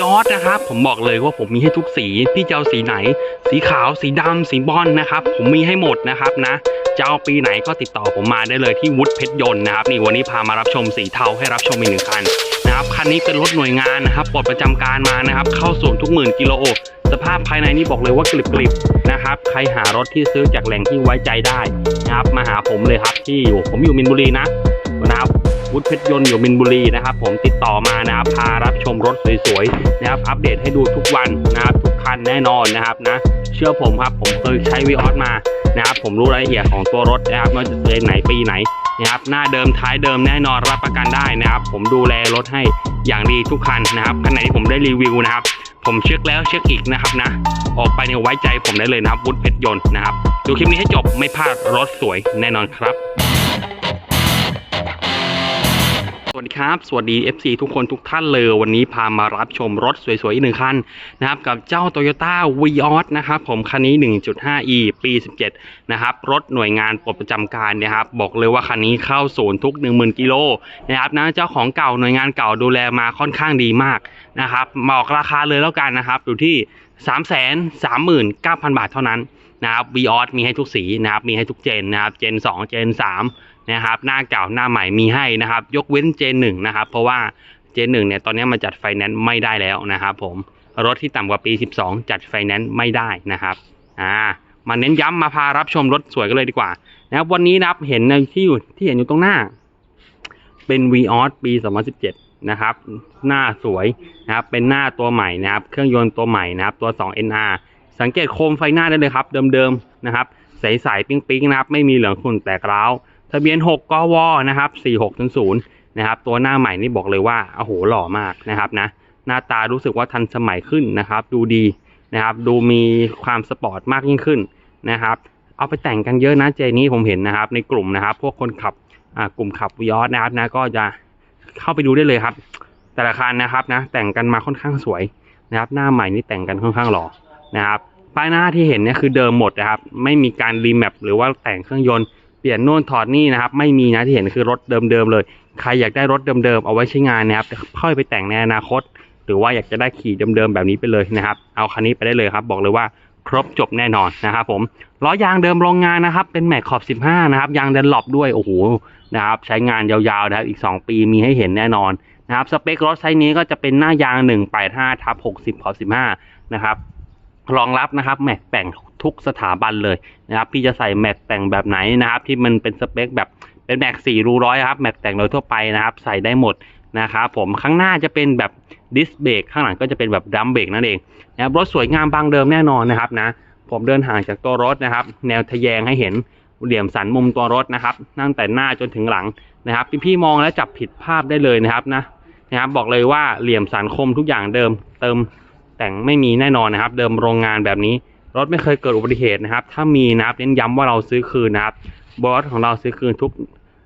ยอดนะครับ ผมบอกเลยว่าผมมีให้ทุกสีพี่จะเอาสีไหน สีขาวสีดำสีบอลนะครับ ผมมีให้หมดนะครับนะจะเอาปีไหนก็ติดต่อผมมาได้เลยที่วุฒิเพชรยนต์นะครับนี่วันนี้พามารับชมสีเทาให้รับชมอีกหนึ่งคันนะครับคันนี้เป็นรถหน่วยงานนะครับปลดประจำการมานะครับเข้าศูนทุกหมื่นกิโลสภาพภายในนี่บอกเลยว่ากริบๆนะครับใครหารถที่ซื้อจากแหล่งที่ไว้ใจได้นะครับมาหาผมเลยครับที่อยู่ผมอยู่มินบุรีนะนะครับ วุฒิเพชรยนต์อยู่มินบุรีนะครับผมติดต่อมานะครับพารับชมรถสวยๆนะครับอัปเดตให้ดูทุกวันนะครับทุกคันแน่นอนนะครับนะเชื่อผมครับผมเคยใช้วีออสมานะครับผมรู้รายละเอียดของตัวรถนะครับว่าจะเลนไหนปีไหนนะครับหน้าเดิมท้ายเดิมแน่นอนรับประกันได้นะครับ ผมดูแลรถให้อย่างดีทุกคันนะครับคันไหนที่ผมได้รีวิวนะครับ ผมเช็คแล้วเช็คอีกนะครับนะ ออกไปเนี่ยไว้ใจผมได้เลยนะครับวุฒิเพชรยนต์นะครับ ดูคลิปนี้ให้จบไม่พลาดรถสวยแน่นอนครับ วัสดีครับ สวัสดี FC ทุกคนทุกท่านเลย วันนี้พามารับชมรถสวยๆ อีกหนึ่งคันนะครับ กับเจ้า Toyota v ีออสนะครับ ผมคันนี้ 1.5e ปี 17 นะครับ รถหน่วยงานปลดประจำการนะครับ บอกเลยว่าคันนี้เข้าศูนย์ทุก 10,000 กิโลนะครับนะเจ้าของเก่าหน่วยงานเก่าดูแลมาค่อนข้างดีมากนะครับบอกราคาเลยแล้วกันนะครับ อยู่ที่ 339,000 บาทเท่านั้นนะครับ v ีออสมีให้ทุกสีนะครับ มีให้ทุกเจนนะครับ เจน 2 เจน 3 นะครับหน้าเก่าหน้าใหม่มีให้นะครับ ยกเว้นเจนหนึ่งนะครับ เพราะว่าเจหนึ่งเนี่ยตอนนี้มันจัดไฟแนนซ์ไม่ได้แล้วนะครับผมรถที่ต่ำกว่าปี 12 จัดไฟแนนซ์ไม่ได้นะครับอ่ามาเน้นย้ำมาพารับชมรถสวยกันเลยดีกว่านะครับวันนี้นะครับเห็นในที่อยู่ที่เห็นอยู่ตรงหน้า เป็น v ีออสปี 2017 นะครับ หน้าสวยนะครับเป็นหน้าตัวใหม่นะครับ เครื่องยนต์ตัวใหม่นะครับ ตัว 2 NR สังเกตโคมไฟหน้าได้เลยครับ เดิมๆนะครับ ใสๆปิ๊งๆนะครับ ไม่มีเหลืองขุ่นแตกร้าว ทะเบียน 6กวนะครับ4600นะครับ ตัวหน้าใหม่นี่บอกเลยว่าโอ้โหหล่อมากนะครับนะ หน้าตารู้สึกว่าทันสมัยขึ้นนะครับ ดูดีนะครับ ดูมีความสปอร์ตมากยิ่งขึ้นนะครับ เอาไปแต่งกันเยอะนะเจนี้ผมเห็นนะครับ ในกลุ่มนะครับ พวกคนขับอ่ากลุ่มขับวิออสนะครับนะก็จะเข้าไปดูได้เลยครับ แต่ละคันนะครับนะ แต่งกันมาค่อนข้างสวยนะครับ หน้าใหม่นี่แต่งกันค่อนข้างหล่อนะครับป้ายหน้าที่เห็นเนี่ยคือเดิมหมดนะครับ ไม่มีการรีแมปหรือว่าแต่งเครื่องยนต์ ปลี่ยนโน่นถอดนี่นะครับ ไม่มีนะที่เห็นคือรถเดิมๆเลย ใครอยากได้รถเดิมๆเอาไว้ใช้งานนะครับค่อยไปแต่งในอนาคต หรือว่าอยากจะได้ขี่เดิมๆแบบนี้ไปเลยนะครับ เอาคันนี้ไปได้เลยครับ บอกเลยว่าครบจบแน่นอนนะครับผมล้อยางเดิมโรงงานนะครับ เป็นแม็กขอบ 15 นะครับ ยางเดนหลบด้วยโอ้โหนะครับใช้งานยาวๆนะครับอีก 2 ปีมีให้เห็นแน่นอนนะครับสเปครถไซส์นี้ก็จะเป็นหน้ายาง 185ทับ60ขอบ15 นะครับรองรับนะครับแม็กแต่ง ทุกสถาบันเลยนะครับพี่จะใส่แม็กแต่งแบบไหนนะครับ ที่มันเป็นสเปคแบบเป็นแม็กสี่รูร้อยครับแม็กแต่งโดยทั่วไปนะครับ ใส่ได้หมดนะครับผมข้างหน้าจะเป็นแบบดิสเบรกข้างหลังก็จะเป็นแบบดัมเบรกนั่นเองนะครับรถสวยงามบางเดิมแน่นอนนะครับนะผมเดินห่างจากตัวรถนะครับ แนวทะแยงให้เห็นเหลี่ยมสันมุมตัวรถนะครับตั้งแต่หน้าจนถึงหลังนะครับพี่ๆมองแล้วจับผิดภาพได้เลยนะครับนะนะครับบอกเลยว่าเหลี่ยมสันคมทุกอย่างเดิม เติมแต่งไม่มีแน่นอนนะครับ เดิมโรงงานแบบนี้ รถไม่เคยเกิดอุบัติเหตุนะครับ ถ้ามีนะครับเน้นย้ำว่าเราซื้อคืนนะครับบอสของเราซื้อคืนทุก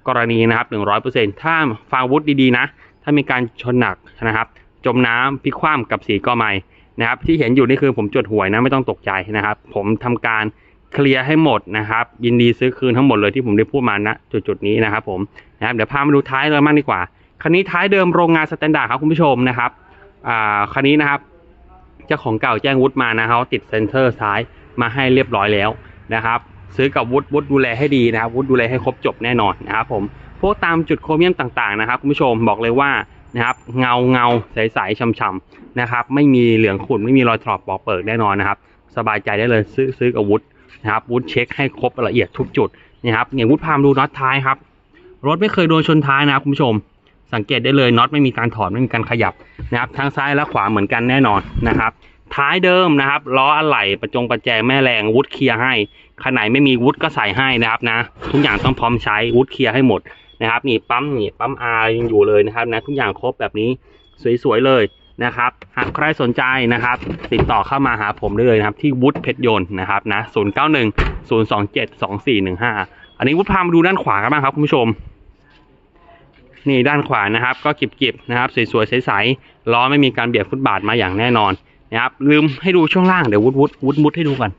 กรณีนะครับหนึ่งร้อยเปอร์เซ็นถ้าฟังวุฒิดีๆนะ ถ้ามีการชนหนักนะครับ จมน้ำพลิกคว่ำกับสีก็ไม่นะครับ ที่เห็นอยู่นี่คือผมจดหวยนะไม่ต้องตกใจนะครับ ผมทำการเคลียร์ให้หมดนะครับ ยินดีซื้อคืนทั้งหมดเลยที่ผมได้พูดมาณจุดๆนี้นะครับ ผมนะครับเดี๋ยวพามาดูท้ายเลยมากดีกว่าคันนี้ท้ายเดิมโรงงานสแตนดาร์ดครับคุณผู้ชมนะครับอ่าคันนี้นะครับ จ้าของเก่าแจ้งวุฒิมานะเขาติดเซนเซอร์ซ้ายมาให้เรียบร้อยแล้วนะครับ ซื้อกับวุฒิวุฒิดูแลให้ดีนะครับวุฒิดูแลให้ครบจบแน่นอนนะครับผมพวกตามจุดโครเมียมต่างๆนะครับคุณผู้ชมบอกเลยว่านะครับเงาเงาใสๆช่ำๆนะครับ ไม่มีเหลืองขุ่นไม่มีรอยถลอกปอกเปิดแน่นอนนะครับ สบายใจได้เลยซื้อซื้อกับวุฒินะครับวุฒิเช็คให้ครบละเอียดทุกจุดนะครับอย่างวุฒิพามดูน็อตท้ายครับรถไม่เคยโดนชนท้ายนะครับคุณผู้ชม สังเกตได้เลยน็อตไม่มีการถอดไม่มีการขยับนะครับทั้งซ้ายและขวาเหมือนกันแน่นอนนะครับท้ายเดิมนะครับล้ออะไหล่ประจงประแจแม่แรงวุฒเคลียร์ให้ขนาดไม่มีวุฒก็ใส่ให้นะครับนะ ทุกอย่างต้องพร้อมใช้วุฒเคลียร์ให้หมดนะครับนี่ปั๊มนี่ปั๊มอายังอยู่เลยนะครับนะทุกอย่างครบแบบนี้สวยๆเลยนะครับหากใครสนใจนะครับ ติดต่อเข้ามาหาผมได้เลยนะครับ ที่วุฒเพชรยนต์นะครับนะ 0 9 1 0 2 7 2 4 1 5 อันนี้วุฒพามาดูด้านขวากันบ้างครับคุณผู้ชม นี่ด้านขวานะครับ ก็กิบๆนะครับ สวยๆใสๆล้อไม่มีการเบียดฟุตบาทมาอย่างแน่นอนนะครับลืมให้ดูช่วงล่างเดี๋ยววุดวุดวุดมุดให้ดูก่อน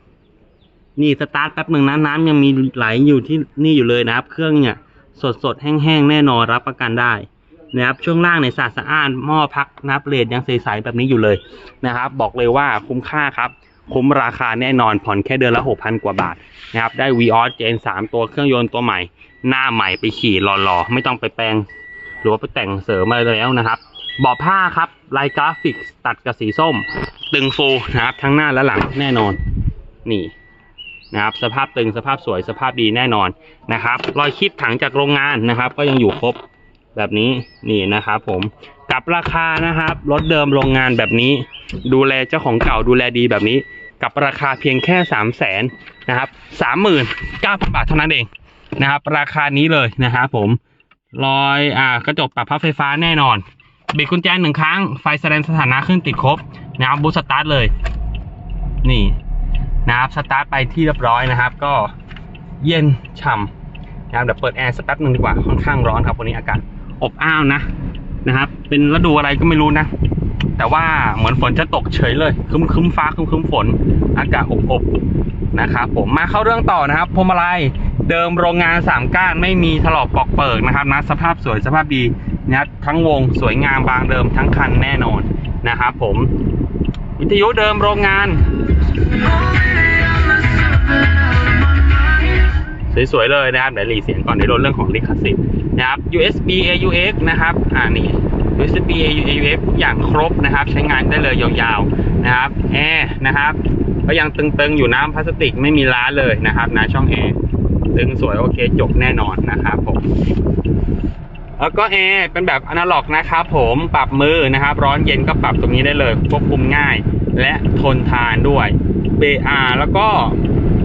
นี่สตาร์ทแป๊บหนึ่งนะน้ำยังมีไหลอยู่ที่นี่อยู่เลยนะครับ เครื่องเนี่ยสดๆแห้งๆแน่นอนรับประกันได้นะครับช่วงล่างเนี่ยสะอาดสะอ้านหม้อพักนับเลดยังใสๆแบบนี้อยู่เลยนะครับ บอกเลยว่าคุ้มค่าครับ คุ้มราคาแน่นอนผ่อนแค่เดือนละ 6,000 กว่าบาทนะครับ ได้ v ีออสเจน3 ตัวเครื่องยนต์ตัวใหม่ หน้าใหม่ไปขี่หล่อๆ ไม่ต้องไปแปลง หรือว่าไปแต่งเสริมอะไรแล้วนะครับเบาะผ้าครับลายกราฟิกตัดกับสีส้ม ตึงฟูนะครับทั้งหน้าและหลังแน่นอน นี่นะครับสภาพตึงสภาพสวยสภาพดีแน่นอนนะครับ รอยคีบถังจากโรงงานนะครับ ก็ยังอยู่ครบแบบนี้นี่นะครับผมกับราคานะครับรถเดิมโรงงานแบบนี้ ดูแลเจ้าของเก่าดูแลดีแบบนี้ กับราคาเพียงแค่สามแสนนะครับสามหมื่นเก้าพันบาทเท่านั้นเองนะครับ ราคานี้เลยนะครับผม รอยอ่ากระจกปรับพับไฟฟ้าแน่นอนบิดกุญแจหนึ่งครั้งไฟแสดงสถานะขึ้นติดครบนะครับบูสตาร์ทเลย นี่นะครับสตาร์ทไปที่เรียบร้อยนะครับ ก็เย็นฉ่ำนะครับเดี๋ยวเปิดแอร์สักแป๊บหนึ่งดีกว่าค่อนข้างร้อนครับวันนี้อากาศอบอ้าวนะนะครับ เป็นฤดูอะไรก็ไม่รู้นะ แต่ว่าเหมือนฝนจะตกเฉยเลยคึ้มคึ้มฟ้าคึ้มคึ้มฝน อากาศอบอบนะครับผมมาเข้าเรื่องต่อนะครับพวงมาลัย เดิมโรงงานสามก้านไม่มีถลอกปอกเปิกนะครับนะสภาพสวยสภาพดีนะทั้งวงสวยงามบางเดิมทั้งคันแน่นอนนะครับผม วิทยุเดิมโรงงาน สวยๆเลยนะครับเดี๋ยวรีเสียงก่อนเดี๋ยวโดนเรื่องของลิขสิทธิ์นะครับ USB AUX นะครับอ่านี่ USB AUX อย่างครบนะครับ ใช้งานได้เลยยาวๆนะครับแอร์นะครับก็ยังตึงๆอยู่น้ำพลาสติกไม่มีล้าเลยนะครับนะช่องแอร์ ตึงสวยโอเคจบแน่นอนนะครับผม แล้วก็แอร์เป็นแบบอนาล็อกนะครับผมปรับมือนะครับ ร้อนเย็นก็ปรับตรงนี้ได้เลยควบคุมง่าย และทนทานด้วย BR แล้วก็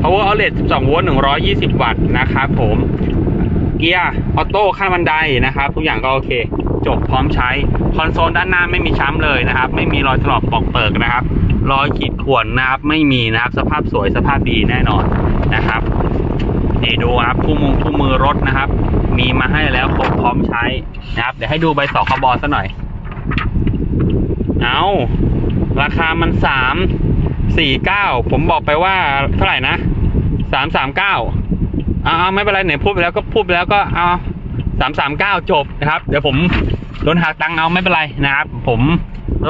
power outlet 12 โวลต์ 120 วัตต์นะครับผมเกียร์ออโต้ขั้นบันไดนะครับ ทุกอย่างก็โอเค จบพร้อมใช้ คอนโซลด้านหน้าไม่มีช้ำเลยนะครับ ไม่มีรอยถลอกปอกเปิกนะครับ รอยขีดข่วนนะครับ ไม่มีนะครับ สภาพสวยสภาพดีแน่นอนนะครับ นี่ดูครับคู่มือคู่มือรถนะครับ มีมาให้แล้วครบพร้อมใช้นะครับ เดี๋ยวให้ดูใบสอคบอซะหน่อย เอาราคามันสามสี่เก้าผมบอกไปว่าเท่าไหร่นะสามสามเก้าเอาไม่เป็นไรไหนพูดไปแล้วก็พูดไปแล้วก็เอาสามสามเก้าจบนะครับ เดี๋ยวผมโดนหักตังค์เอาไม่เป็นไรนะครับ ผม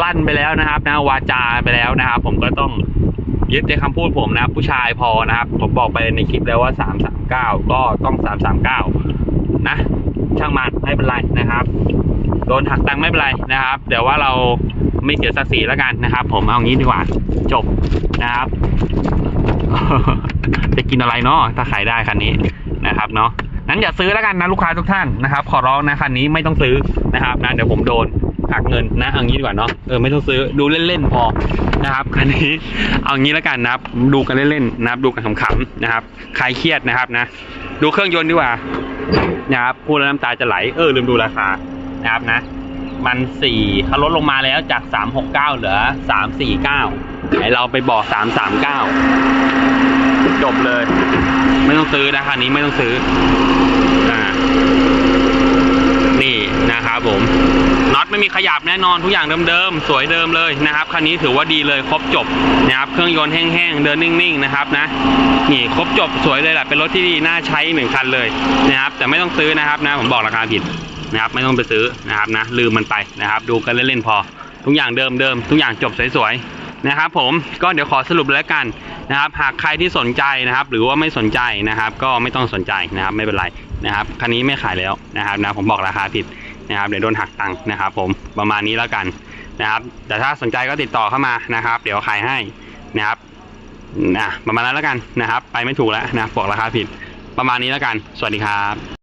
ลั่นไปแล้วนะครับนะวาจาไปแล้วนะครับ ผมก็ต้อง ยึดในคำพูดผมนะครับ ผู้ชายพอนะครับ ผมบอกไปในคลิปแล้วว่า 339 ก็ต้อง 339 นะ ช่างมันไม่เป็นไรนะครับ โดนหักตังค์ไม่เป็นไรนะครับเดี๋ยวว่าเราไม่เสียศักดิ์ศรีแล้วกันนะครับ ผมเอางี้ดีกว่าจบนะครับ จะกินอะไรเนาะถ้าขายได้คันนี้นะครับเนาะนั้นอย่าซื้อแล้วกันนะลูกค้าทุกท่านนะครับ ขอร้องนะคันนี้ไม่ต้องซื้อนะครับนะเดี๋ยวผมโดน หักเงินนะเอางี้ดีกว่าเนาะเออไม่ต้องซื้อดูเล่นๆพอนะครับคันนี้เอางี้แล้วกันนะครับ ดูกันเล่นๆนะครับ ดูกันขำๆนะครับคลายเครียดนะครับนะ ดูเครื่องยนต์ดีกว่านะครับพูดแล้วน้ำตาจะไหลเออลืมดูราคานะครับนะ มันสี่เขาลดลงมาแล้วจากสามหกเก้าเหลือสามสี่เก้าไอเราไปบอกสามสามเก้าจบเลย ไม่ต้องซื้อนะคันนี้ไม่ต้องซื้ออ่านี่นะครับผม ไม่มีขยับแน่นอนทุกอย่างเดิมๆ สวยเดิมเลยนะครับ คันนี้ถือว่าดีเลยครบจบนะครับเครื่องยนต์แห้งๆ เดินนิ่งๆนะครับนะนี่ครบจบสวยเลยแหละเป็นรถที่ดีน่าใช้หนึ่งคันเลยนะครับแต่ไม่ต้องซื้อนะครับนะผมบอกราคาผิดนะครับไม่ต้องไปซื้อนะครับนะลืมมันไปนะครับ ดูกันเล่นๆพอ ทุกอย่างเดิมเดิมทุกอย่างจบสวยๆนะครับ ผมก็เดี๋ยวขอสรุปแล้วกันนะครับ หากใครที่สนใจนะครับ หรือว่าไม่สนใจนะครับ ก็ไม่ต้องสนใจนะครับ ไม่เป็นไรนะครับคันนี้ไม่ขายแล้วนะครับนะผมบอกราคาผิด นะครับเดี๋ยวโดนหักตังค์นะครับ ผมประมาณนี้แล้วกันนะครับ แต่ถ้าสนใจก็ติดต่อเข้ามานะครับ เดี๋ยวขายให้นะครับนะประมาณนั้นแล้วกันนะครับ ไปไม่ถูกแล้วนะบอกราคาผิดประมาณนี้แล้วกัน สวัสดีครับ